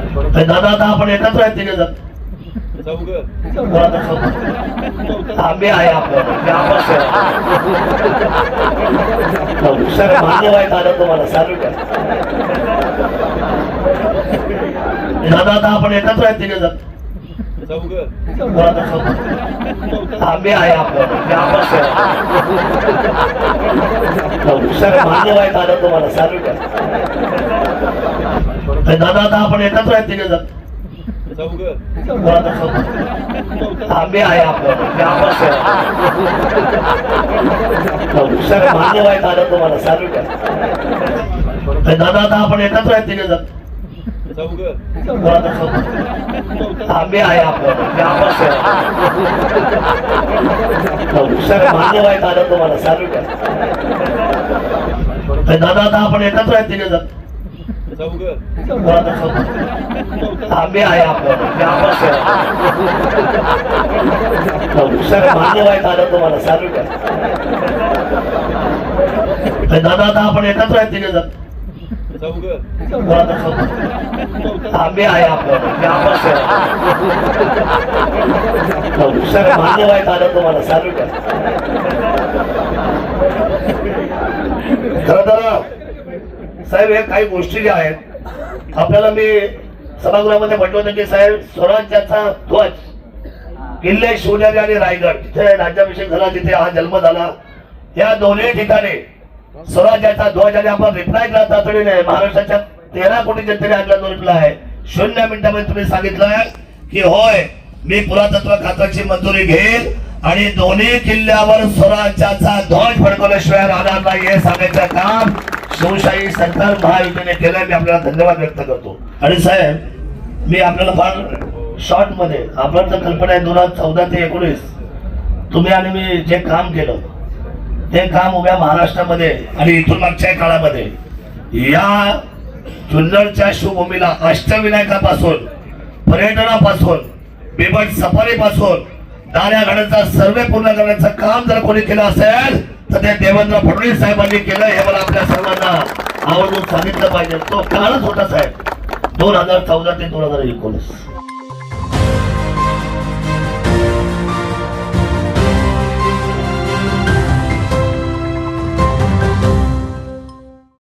दादा आता आपण जण चौघ कोणाचं सोबत? आम्ही आहे आपल्याला मी आपस आहे. हुशार मानव आहे दादा तुम्हाला चालू द्या दादा आता आपण चौघ कोणाचं सोबत? आम्ही आहे आपल्याला मी आपस आहे. हुशार मानव आहे दादा तुम्हाला चालू द्या दादा आता आपण येतात राहते तिघे जण. आम्ही आहे आपल्याला म्हणजे मानव आहे. दादा तुम्हाला चालू द्या. दादा आता आपण येतात राहते का जात आम्ही आहे आपल्याला म्हणजे मानव आहे. दादा तुम्हाला चालू द्या. दादा आता आपण येतात राहते का जात आम्ही आहे दादा तुम्हाला. चालू दादा आता आपण जण. चौघ. कोणाचं सोबत? आम्ही आहे आहे. हुशार मानव आहे दादा तुम्हाला. चालू खरं तर साहेब हे काही गोष्टी ज्या आहेत आपल्याला मी सभागृहामध्ये म्हटलं होतं की साहेब स्वराज्याचा ध्वज किल्ले शिवनेरी आणि रायगड जिथे राज्याभिषेक झाला तिथे हा जन्म झाला या दोन्ही ठिकाणी स्वराज्याचा ध्वज आणि आपण रिप्लाय केला तातडीने महाराष्ट्राच्या तेरा कोटी जनतेने आपला जो रिप्लाय आहे. शून्य मिनिटामध्ये तुम्ही सांगितलं की होय मी पुरातत्व खात्याची मंजुरी घेईल आणि दोन्ही किल्ल्यावर स्वराज्याचा ध्वज फडकवल्याशिवाय राहणार नाही हे सांगायचं काम. शिवशाही सरकार महायुतीने केलं मी आपल्याला धन्यवाद व्यक्त करतो. आणि साहेब मी आपल्याला फार शॉर्टमध्ये आपण तर कल्पना आहे दोन हजार चौदा ते एकोणीस तुम्ही आणि मी जे काम केलं ते काम उभ्या महाराष्ट्रामध्ये आणि इथून मागच्या काळामध्ये या जुन्नरच्या शिवभूमीला अष्टविनायकापासून पर्यटनापासून बिबट सफारीपासून दाऱ्याघाटाचा सर्वे पूर्ण करण्याचं काम जर कोणी केलं असेल तर त्या देवेंद्र फडणवीस साहेबांनी केलं हे मला आपल्या सर्वांना आवर्जून सांगितलं पाहिजे. तो काळच होता साहेब. दोन हजार चौदा ते दोन हजार एकोणीस.